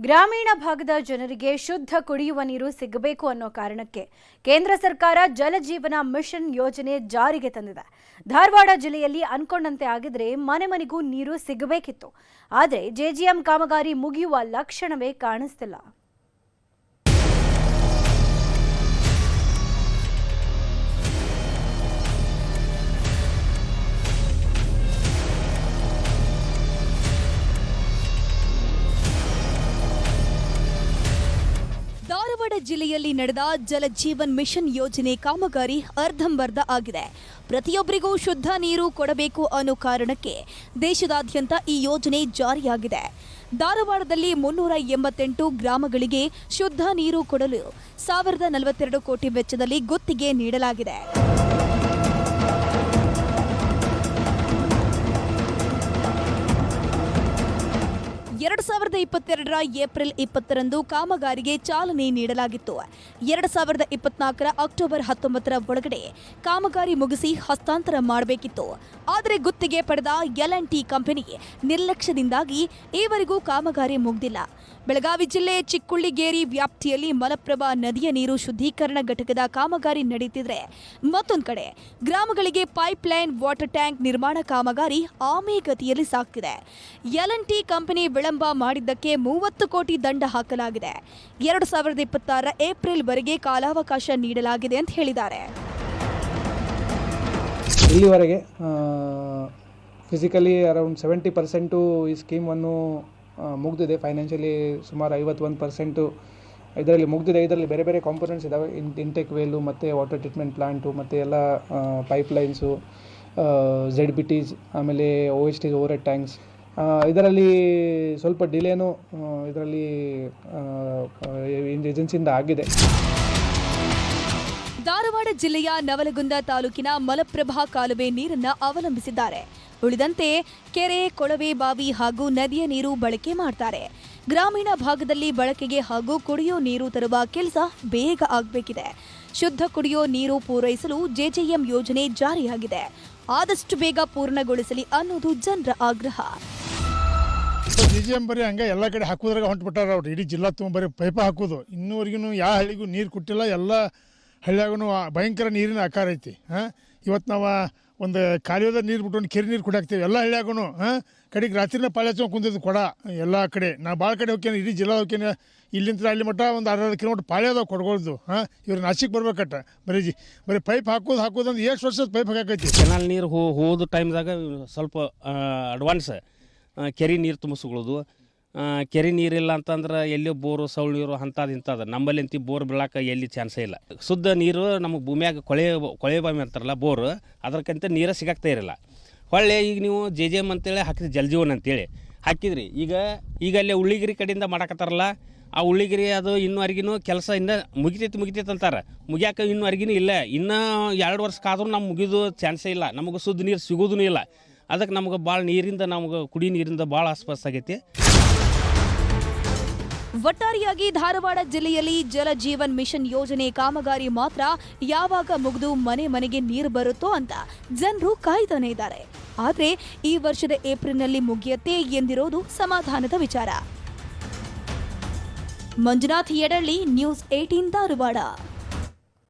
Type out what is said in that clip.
ಗ್ರಾಮೀಣ ಭಾಗದ ಜನರಿಗೆ ಶುದ್ಧ ಕುಡಿಯುವ ನೀರು ಸಿಗಬೇಕು ಅನ್ನೋ ಕಾರಣಕ್ಕೆ ಕೇಂದ್ರ ಸರ್ಕಾರ ಜಲಜೀವನ ಮಿಷನ್ ಯೋಜನೆ ಜಾರಿಗೆ ತಂದಿದೆ. ಧಾರವಾಡ ಜಿಲ್ಲೆಯಲ್ಲಿ ಅನ್ಕೊಂಡಂತೆ ಆಗಿದ್ರೆ ಮನೆ ಮನೆಗೂ ನೀರು ಸಿಗಬೇಕಿತ್ತು. ಆದರೆ ಜೆಜಿಎಂ ಕಾಮಗಾರಿ ಮುಗಿಯುವ ಲಕ್ಷಣವೇ ಕಾಣಿಸ್ತಿಲ್ಲ. ಜಿಲ್ಲೆಯಲ್ಲಿ ನಡೆದ ಜಲಜೀವನ್ ಮಿಷನ್ ಯೋಜನೆ ಕಾಮಗಾರಿ ಅರ್ಧಂಬರ್ಧ ಆಗಿದೆ. ಪ್ರತಿಯೊಬ್ಬರಿಗೂ ಶುದ್ಧ ನೀರು ಕೊಡಬೇಕು ಅನ್ನೋ ಕಾರಣಕ್ಕೆ ದೇಶದಾದ್ಯಂತ ಈ ಯೋಜನೆ ಜಾರಿಯಾಗಿದೆ. ಧಾರವಾಡದಲ್ಲಿ ಮುನ್ನೂರ ಎಂಬತ್ತೆಂಟು ಗ್ರಾಮಗಳಿಗೆ ಶುದ್ಧ ನೀರು ಕೊಡಲು ಸಾವಿರದ ನಲವತ್ತೆರಡು ಕೋಟಿ ವೆಚ್ಚದಲ್ಲಿ ಗುತ್ತಿಗೆ ನೀಡಲಾಗಿದೆ. ಎರಡು ಸಾವಿರದ ಇಪ್ಪತ್ತೆರಡರ ಏಪ್ರಿಲ್ ಇಪ್ಪತ್ತರಂದು ಕಾಮಗಾರಿಗೆ ಚಾಲನೆ ನೀಡಲಾಗಿತ್ತು. ಎರಡು ಸಾವಿರದ ಇಪ್ಪತ್ನಾಲ್ಕರ ಅಕ್ಟೋಬರ್ ಹತ್ತೊಂಬತ್ತರ ಒಳಗಡೆ ಕಾಮಗಾರಿ ಮುಗಿಸಿ ಹಸ್ತಾಂತರ ಮಾಡಬೇಕಿತ್ತು. ಆದರೆ ಗುತ್ತಿಗೆ ಪಡೆದ ಎಲ್ ಅಂಡ್ ಟಿ ಕಂಪನಿ ನಿರ್ಲಕ್ಷ್ಯದಿಂದಾಗಿ ಈವರೆಗೂ ಕಾಮಗಾರಿ ಮುಗ್ದಿಲ್ಲ. ಬೆಳಗಾವಿ ಜಿಲ್ಲೆ ಚಿಕ್ಕುಳ್ಳಿಗೇರಿ ವ್ಯಾಪ್ತಿಯಲ್ಲಿ ಮಲಪ್ರಭಾ ನದಿಯ ನೀರು ಶುದ್ಧೀಕರಣ ಘಟಕದ ಕಾಮಗಾರಿ ನಡೆಯುತ್ತಿದ್ರೆ ಮತ್ತೊಂದು ಕಡೆ ಗ್ರಾಮಗಳಿಗೆ ಪೈಪ್ ಲೈನ್ ವಾಟರ್ ಟ್ಯಾಂಕ್ ನಿರ್ಮಾಣ ಕಾಮಗಾರಿ ಆಮೆಗತಿಯಲ್ಲಿ ಸಾಕ್ತಿದೆ. ಎಲ್ ಎನ್ ಟಿ ಕಂಪನಿ ವಿಳಂಬ ಮಾಡಿದ್ದಕ್ಕೆ ಮೂವತ್ತು ಕೋಟಿ ದಂಡ ಹಾಕಲಾಗಿದೆ. ಎರಡು ಸಾವಿರದ ಇಪ್ಪತ್ತಾರ ಏಪ್ರಿಲ್ವರೆಗೆ ಕಾಲಾವಕಾಶ ನೀಡಲಾಗಿದೆ ಅಂತ ಹೇಳಿದ್ದಾರೆ. ಇಲ್ಲಿವರೆಗೆ ಫಿಸಿಕಲಿ ಅರೌಂಡ್ ಸೆವೆಂಟಿ ಪರ್ಸೆಂಟು ಈ ಸ್ಕೀಮನ್ನು ಮುಗಿದಿದೆ. ಫೈನಾನ್ಷಿಯಲಿ ಸುಮಾರು ಐವತ್ತೊಂದು ಪರ್ಸೆಂಟು ಇದರಲ್ಲಿ ಮುಗಿದಿದೆ. ಇದರಲ್ಲಿ ಬೇರೆ ಬೇರೆ ಕಾಂಪೊನೆಂಟ್ಸ್ ಇದ್ದಾವೆ ಇಂಟೆಕ್ ವೇಲು ಮತ್ತು ವಾಟರ್ ಟ್ರೀಟ್ಮೆಂಟ್ ಪ್ಲಾಂಟು ಮತ್ತು ಎಲ್ಲ ಪೈಪ್ಲೈನ್ಸು ಝೆಡ್ ಬಿ ಟೀಸ್ ಆಮೇಲೆ O H T over tanks ಇದರಲ್ಲಿ ಸ್ವಲ್ಪ ಡಿಲೇನು ಇದರಲ್ಲಿ ಏಜೆನ್ಸಿಯಿಂದ ಆಗಿದೆ. ಧಾರವಾಡ ಜಿಲ್ಲೆಯ ನವಲಗುಂದ ತಾಲೂಕಿನ ಮಲಪ್ರಭಾ ಕಾಲುವೆ ನೀರನ್ನ ಅವಲಂಬಿಸಿದ್ದಾರೆ. ಉಳಿದಂತೆ ಕೆರೆ, ಕೊಳವೆ ಬಾವಿ ಹಾಗೂ ನದಿಯ ನೀರು ಬಳಕೆ ಮಾಡ್ತಾರೆ. ಗ್ರಾಮೀಣ ಭಾಗದಲ್ಲಿ ಬಳಕೆಗೆ ಹಾಗೂ ಕುಡಿಯೋ ನೀರು ತರುವ ಕೆಲಸ ಬೇಗ ಆಗಬೇಕಿದೆ. ಶುದ್ಧ ಕುಡಿಯೋ ನೀರು ಪೂರೈಸಲು ಜೆಜೆಎಂ ಯೋಜನೆ ಜಾರಿಯಾಗಿದೆ. ಆದಷ್ಟು ಬೇಗ ಪೂರ್ಣಗೊಳಿಸಲಿ ಅನ್ನೋದು ಜನರ ಆಗ್ರಹ. ಜಿ ಜಿ ಎಂ ಬರೀ ಹಂಗೆ ಎಲ್ಲ ಕಡೆ ಹಾಕೋದ್ರಾಗ ಹೊಂಟ್ಬಿಟ್ಟಾರ ಅವ್ರು. ಇಡೀ ಜಿಲ್ಲಾ ತುಂಬ ಬರೀ ಪೈಪ ಹಾಕೋದು. ಇನ್ನೂವರೆಗೂ ಯಾವ ಹಳ್ಳಿಗೂ ನೀರು ಕೊಟ್ಟಿಲ್ಲ, ಎಲ್ಲ ಹಳ್ಳಿಯಾಗೂ ಭಯಂಕರ ನೀರಿನ ಆಕಾರ ಐತಿ. ಹಾಂ? ಇವತ್ತು ನಾವು ಒಂದು ಕಾಲುವೆದ ನೀರು ಬಿಟ್ಟು ಒಂದು ಕೆರೆ ನೀರು ಕುಡಿಯಾಕ್ತೀವಿ. ಎಲ್ಲ ಹಳ್ಳಿಯಾಗೂ ಹಾಂ? ಕಡೆಗೆ ರಾತ್ರಿನ ಪಾಳೆ ಕುಂದಿದ್ದು ಕೊಡ, ಎಲ್ಲ ಕಡೆ. ನಾ ಭಾಳ ಕಡೆ ಹೋಗ್ತೇನೆ ಇಡೀ ಜಿಲ್ಲಾ ಹೋಗ್ತೇನೆ ಇಲ್ಲಿಂದ ಅಲ್ಲಿ ಮಟ್ಟ ಒಂದು ಅರ್ಧ ಕಿಲೋಮೀಟ್ರ್ ಪಾಳೆ ಅದಾವ ಕೊಡ್ಗೊಳ್ದು, ಹಾಂ? ಇವ್ರು ನಾಶಿಕ್ ಬರ್ಬೇಕಟ್ಟ. ಬರೀ ಜಿ, ಬರೀ ಪೈಪ್ ಹಾಕೋದು ಹಾಕೋದು ಅಂದ್ರೆ ಎಷ್ಟು ವರ್ಷದ ಪೈಪ್ ಹಾಕೈತಿ ಕೆನಾಲ್ ನೀರು ಹೋದ ಟೈಮ್ದಾಗ ಸ್ವಲ್ಪ ಅಡ್ವಾನ್ಸ್ ಕೆರೆ ನೀರು ತುಂಬಿಸ್ಕೊಳ್ಳೋದು. ಕೆರೆ ನೀರಿಲ್ಲ ಅಂತಂದ್ರೆ ಎಲ್ಲಿ ಬೋರು, ಸೌಳು ನೀರು ಅಂಥದ್ದು ಇಂಥದ್ದು ನಮ್ಮಲ್ಲಿ ಅಂತಿ ಬೋರ್ ಬೀಳಕ್ಕೆ ಎಲ್ಲಿ ಚಾನ್ಸೇ ಇಲ್ಲ. ಶುದ್ಧ ನೀರು ನಮಗೆ ಭೂಮಿಯಾಗ ಕೊಳೆ ಕೊಳೆ ಬಾವಿ ಅಂತಾರಲ್ಲ ಬೋರ್ ಅದಕ್ಕಿಂತ ನೀರು ಸಿಗಾಕ್ತಾ ಇರಲ್ಲ. ಹೊಳ್ಳೆ ಈಗ ನೀವು ಜೆ ಜೆ ಎಂ ಅಂತೇಳಿ ಹಾಕಿದ್ರಿ, ಜಲಜೀವನ್ ಅಂತೇಳಿ. ಹಾಕಿದ್ರಿ. ಈಗ ಈಗ ಅಲ್ಲೇ ಉಳ್ಳಿಗಿರಿ ಕಡೆಯಿಂದ ಮಾಡಕತ್ತಾರಲ್ಲ, ಆ ಉಳ್ಳಿಗಿರಿ ಅದು ಇನ್ನುವರೆಗಿನೂ ಕೆಲಸ ಇನ್ನೂ ಮುಗಿತೈತಿ, ಮುಗಿತೈತೆ ಅಂತಾರೆ. ಮುಗಿಯಾಕ ಇನ್ನುವರೆಗಿನೂ ಇಲ್ಲ. ಇನ್ನೂ ಎರಡು ವರ್ಷಕ್ಕಾದ್ರೂ ನಮ್ಮ ಮುಗಿದು ಚಾನ್ಸೇ ಇಲ್ಲ. ನಮಗೆ ಶುದ್ಧ ನೀರು ಸಿಗೋದೂ ಇಲ್ಲ. ಅದಕ್ಕೆ ನಮ್ಗೆ ಭಾಳ ನೀರಿಂದ ನಮ್ಗೆ ಕುಡಿ ನೀರಿಂದ ಭಾಳ ಆಸ್ಪಾಸ್ ಆಗೈತಿ. ಒಟ್ಟಾರೆಯಾಗಿ ಧಾರವಾಡ ಜಿಲ್ಲೆಯಲ್ಲಿ ಜಲ ಜೀವನ್ ಮಿಷನ್ ಯೋಜನೆ ಕಾಮಗಾರಿ ಮಾತ್ರ ಯಾವಾಗ ಮುಗಿದು ಮನೆ ಮನೆಗೆ ನೀರು ಬರುತ್ತೋ ಅಂತ ಜನರು ಕಾಯ್ತಾನೆ ಇದ್ದಾರೆ. ಆದರೆ ಈ ವರ್ಷದ ಏಪ್ರಿಲ್ನಲ್ಲಿ ಮುಗಿಯತ್ತೆ ಎಂದಿರೋದು ಸಮಾಧಾನದ ವಿಚಾರ. Manjunath Yadalli, news eighteen Dharwad.